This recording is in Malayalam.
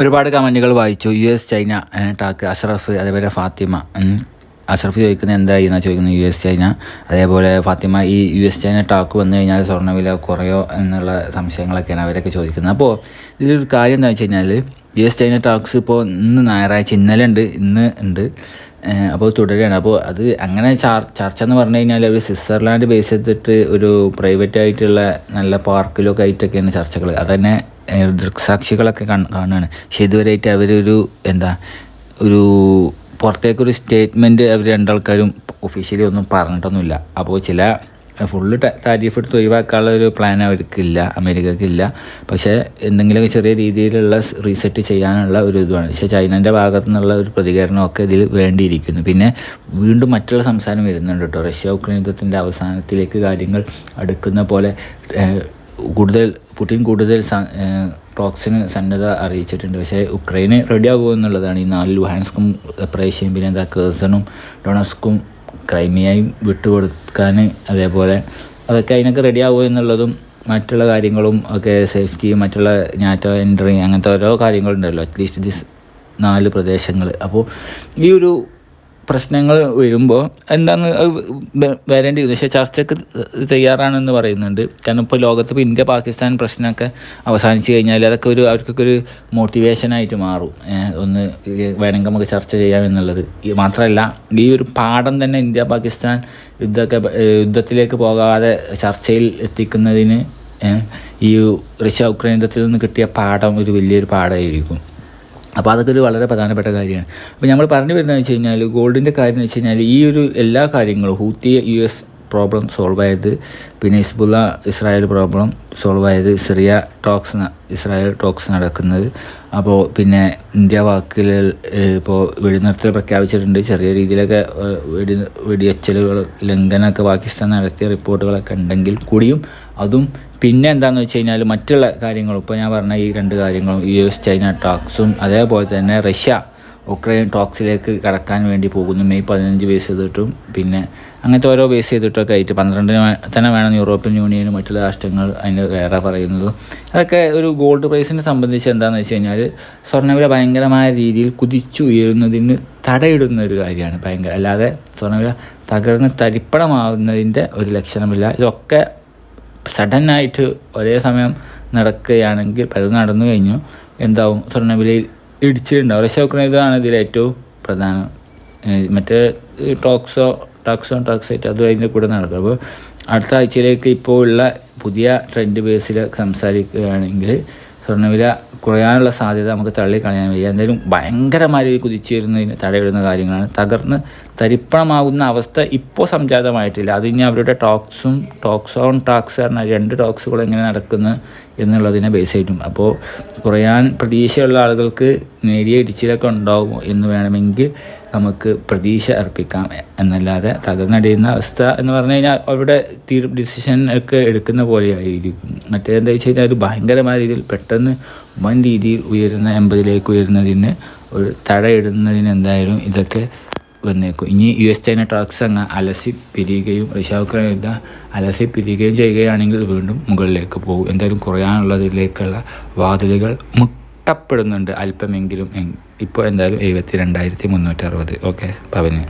ഒരുപാട് കമന്റുകൾ വായിച്ചു. U S China talk Ashraf അതേപോലെ ഫാത്തിമ അഷ്റഫ് ചോദിക്കുന്നത് എന്തായി എന്നാണ് ചോദിക്കുന്നത് യു എസ് ചൈന. അതേപോലെ ഫാത്തിമ ഈ യു എസ് ചൈന ടാക്ക് വന്നു കഴിഞ്ഞാൽ സ്വർണവില കുറയോ എന്നുള്ള സംശയങ്ങളൊക്കെയാണ് അവരൊക്കെ ചോദിക്കുന്നത്. അപ്പോൾ ഇതിലൊരു കാര്യം എന്താ വെച്ച് കഴിഞ്ഞാൽ യു എസ് ചൈന ടാക്സ് ഇപ്പോൾ ഇന്ന് ഞായറാഴ്ച ഇന്നലെ ഉണ്ട് ഇന്ന് ഉണ്ട് അപ്പോൾ തുടരുകയാണ്. അപ്പോൾ അത് അങ്ങനെ ചാർ- ചർച്ച എന്ന് പറഞ്ഞു കഴിഞ്ഞാൽ ഒരു സ്വിറ്റ്സർലാൻഡ് ബേസ് ചെയ്തിട്ട് ഒരു പ്രൈവറ്റ് ആയിട്ടുള്ള നല്ല പാർക്കിലൊക്കെ ആയിട്ടൊക്കെയാണ് ചർച്ചകൾ അതന്നെ ദൃക്സാക്ഷികളൊക്കെ കാണ്- കാണുകയാണ് പക്ഷെ ഇതുവരെയായിട്ട് അവരൊരു എന്താ ഒരു പുറത്തേക്കൊരു സ്റ്റേറ്റ്മെന്റ് അവർ രണ്ടാൾക്കാരും ഒഫീഷ്യലി ഒന്നും പറഞ്ഞിട്ടൊന്നുമില്ല. അപ്പോൾ ചില ഫുള്ള് താരിഫ് എടുത്ത് ഒഴിവാക്കാനുള്ള ഒരു പ്ലാൻ അവർക്കില്ല അമേരിക്കക്കില്ല പക്ഷേ എന്തെങ്കിലുമൊക്കെ ചെറിയ രീതിയിലുള്ള റീസെറ്റ് ചെയ്യാനുള്ള ഒരു ഇതുമാണ് പക്ഷേ ചൈനന്റെ ഭാഗത്തു നിന്നുള്ള ഒരു പ്രതികരണമൊക്കെ ഇതിൽ വേണ്ടിയിരിക്കുന്നു. പിന്നെ വീണ്ടും മറ്റുള്ള സംസാരം വരുന്നുണ്ട് കേട്ടോ. റഷ്യ ഉക്രൈൻ യുദ്ധത്തിന്റെ അവസാനത്തിലേക്ക് കാര്യങ്ങൾ അടുക്കുന്ന പോലെ കൂടുതൽ പുടിൻ കൂടുതൽ ടോക്സിന് സന്നദ്ധ അറിയിച്ചിട്ടുണ്ട്. പക്ഷേ ഉക്രൈന് റെഡി ആകുമോ എന്നുള്ളതാണ് ഈ നാല് ലുഹാൻസ്കും പ്രേഷ്യയും പിന്നെ എന്താ കേഴ്സണും ഡൊണസ്കും ക്രൈമിയായും വിട്ടുകൊടുക്കാൻ അതേപോലെ അതൊക്കെ അതിനൊക്കെ റെഡി ആകുമോ എന്നുള്ളതും മറ്റുള്ള കാര്യങ്ങളും ഒക്കെ സേഫ്റ്റിയും മറ്റുള്ള നാറ്റോ എൻട്രി അങ്ങനത്തെ ഓരോ കാര്യങ്ങളുണ്ടല്ലോ. അറ്റ്ലീസ്റ്റ് ദിസ് നാല് പ്രദേശങ്ങൾ അപ്പോൾ ഈ ഒരു പ്രശ്നങ്ങൾ വരുമ്പോൾ എന്താന്ന് വരേണ്ടി വരും. പക്ഷേ ചർച്ചയ്ക്ക് തയ്യാറാണെന്ന് പറയുന്നുണ്ട്. കാരണം ഇപ്പോൾ ലോകത്ത് ഇപ്പോൾ ഇന്ത്യ പാകിസ്ഥാൻ പ്രശ്നമൊക്കെ അവസാനിച്ച് കഴിഞ്ഞാൽ അതൊക്കെ ഒരു അവർക്കൊക്കെ ഒരു മോട്ടിവേഷനായിട്ട് മാറും. ഒന്ന് വേണമെങ്കിൽ നമുക്ക് ചർച്ച ചെയ്യാം എന്നുള്ളത്. മാത്രമല്ല ഈ ഒരു പാഠം തന്നെ ഇന്ത്യ പാകിസ്ഥാൻ യുദ്ധമൊക്കെ യുദ്ധത്തിലേക്ക് പോകാതെ ചർച്ചയിൽ എത്തിക്കുന്നതിന് ഈ റഷ്യ ഉക്രൈൻ യുദ്ധത്തിൽ നിന്ന് കിട്ടിയ പാഠം ഒരു വലിയൊരു പാഠമായിരിക്കും. അപ്പോൾ അതൊക്കെ ഒരു വളരെ പ്രധാനപ്പെട്ട കാര്യമാണ്. അപ്പോൾ നമ്മൾ പറഞ്ഞു വരുന്നത് വെച്ച് കഴിഞ്ഞാൽ ഗോൾഡിന്റെ കാര്യം എന്ന് വെച്ച് കഴിഞ്ഞാൽ ഈ ഒരു എല്ലാ കാര്യങ്ങളും Houthi U S problem solve ആയത് പിന്നെ ഹിസ്ബുള്ള ഇസ്രായേൽ പ്രോബ്ലം സോൾവ് ആയത് സിറിയ ടോക്സ് ഇസ്രായേൽ ടോക്സ് നടക്കുന്നത് അപ്പോൾ പിന്നെ ഇന്ത്യ വാക്കിൽ ഇപ്പോൾ വെടിനിർത്തൽ പ്രഖ്യാപിച്ചിട്ടുണ്ട്. ചെറിയ രീതിയിലൊക്കെ വെടി വെടിവെച്ചലുകൾ ലംഘനമൊക്കെ പാകിസ്ഥാൻ നടത്തിയ റിപ്പോർട്ടുകളൊക്കെ ഉണ്ടെങ്കിൽ കൂടിയും അതും പിന്നെ എന്താണെന്ന് വെച്ച് കഴിഞ്ഞാൽ മറ്റുള്ള കാര്യങ്ങളും ഇപ്പോൾ ഞാൻ പറഞ്ഞ ഈ രണ്ട് കാര്യങ്ങളും യു എസ് ചൈന ടാക്സും അതേപോലെ തന്നെ റഷ്യ ഉക്രൈൻ ടോക്സിലേക്ക് കടക്കാൻ വേണ്ടി പോകുന്നു. മെയ് പതിനഞ്ച് ബേസ് ചെയ്തിട്ടും പിന്നെ അങ്ങനത്തെ ഓരോ ബേസ് ചെയ്തിട്ടൊക്കെ ആയിട്ട് പന്ത്രണ്ടിന് തന്നെ വേണം യൂറോപ്യൻ യൂണിയനും മറ്റുള്ള രാഷ്ട്രങ്ങൾ അതിന് വേറെ പറയുന്നത്. അതൊക്കെ ഒരു ഗോൾഡ് പ്രൈസിനെ സംബന്ധിച്ച് എന്താണെന്ന് വെച്ച് കഴിഞ്ഞാൽ സ്വർണവില ഭയങ്കരമായ രീതിയിൽ കുതിച്ചുയരുന്നതിന് തടയിടുന്ന ഒരു കാര്യമാണ് ഭയങ്കര. അല്ലാതെ സ്വർണവില തകർന്ന് തരിപ്പണമാവുന്നതിന്റെ ഒരു ലക്ഷണമില്ല. ഇതൊക്കെ സഡനായിട്ട് ഒരേ സമയം നടക്കുകയാണെങ്കിൽ പലതും നടന്നു കഴിഞ്ഞു. എന്താവും? സ്വർണവിലയിൽ ഇടിച്ചിട്ടുണ്ടാവും ഇതാണ് ഇതിൽ ഏറ്റവും പ്രധാനം. മറ്റേ ടോക്സോ ടാക്സോ ടാക്സൈറ്റ് അതും അതിന്റെ കൂടെ നടക്കും. അപ്പോൾ അടുത്ത ആഴ്ചയിലേക്ക് ഇപ്പോൾ ഉള്ള പുതിയ ട്രെൻഡ് ബേസിൽ സംസാരിക്കുകയാണെങ്കിൽ സ്വർണവില കുറയാനുള്ള സാധ്യത നമുക്ക് തള്ളിക്കളയാൻ വയ്യ. എന്തായാലും ഭയങ്കരമായി കുതിച്ചു വരുന്നതിന് തടയിടുന്ന കാര്യങ്ങളാണ്. തകർന്ന് തരിപ്പണമാകുന്ന അവസ്ഥ ഇപ്പോൾ സംജാതമായിട്ടില്ല. അത് ഇനി അവരുടെ ടോക്സും ടോക്സ് ഓൺ ടാക്സ് പറഞ്ഞ രണ്ട് ടോക്സുകൾ എങ്ങനെ നടക്കുന്നു എന്നുള്ളതിനെ ബേസ് ചെയ്തിട്ടും അപ്പോൾ കുറയാൻ പ്രതീക്ഷയുള്ള ആളുകൾക്ക് നേരിയ ഇടിച്ചിലൊക്കെ ഉണ്ടാവും എന്ന് വേണമെങ്കിൽ നമുക്ക് പ്രതീക്ഷ അർപ്പിക്കാം. എന്നല്ലാതെ തകർന്നടിയുന്ന അവസ്ഥ എന്ന് പറഞ്ഞു കഴിഞ്ഞാൽ അവിടെ തീരു ഡിസിഷൻ ഒക്കെ എടുക്കുന്ന പോലെയായിരിക്കും. മറ്റേതെന്താ വെച്ച് കഴിഞ്ഞാൽ ഒരു ഭയങ്കരമായ രീതിയിൽ പെട്ടെന്ന് വൻ രീതിയിൽ ഉയരുന്ന എൺപതിലേക്ക് ഉയരുന്നതിന് ഒരു തടയിടുന്നതിന് എന്തായാലും ഇതൊക്കെ വന്നേക്കും. ഇനി യു എസ് ചൈന ട്രാക്സ് അങ്ങ് അലസി പിരിയുകയും റഷ്യ ഉക്രൈൻ യുദ്ധം അലസി പിരിയുകയും ചെയ്യുകയാണെങ്കിൽ വീണ്ടും മുകളിലേക്ക് പോകും. എന്തായാലും കുറയാനുള്ളതിലേക്കുള്ള വാതിലുകൾ മുട്ടപ്പെടുന്നുണ്ട് അല്പമെങ്കിലും ഇപ്പോൾ എന്തായാലും എഴുപത്തി രണ്ടായിരത്തി മുന്നൂറ്ററുപത്. ഓക്കെ പവന്.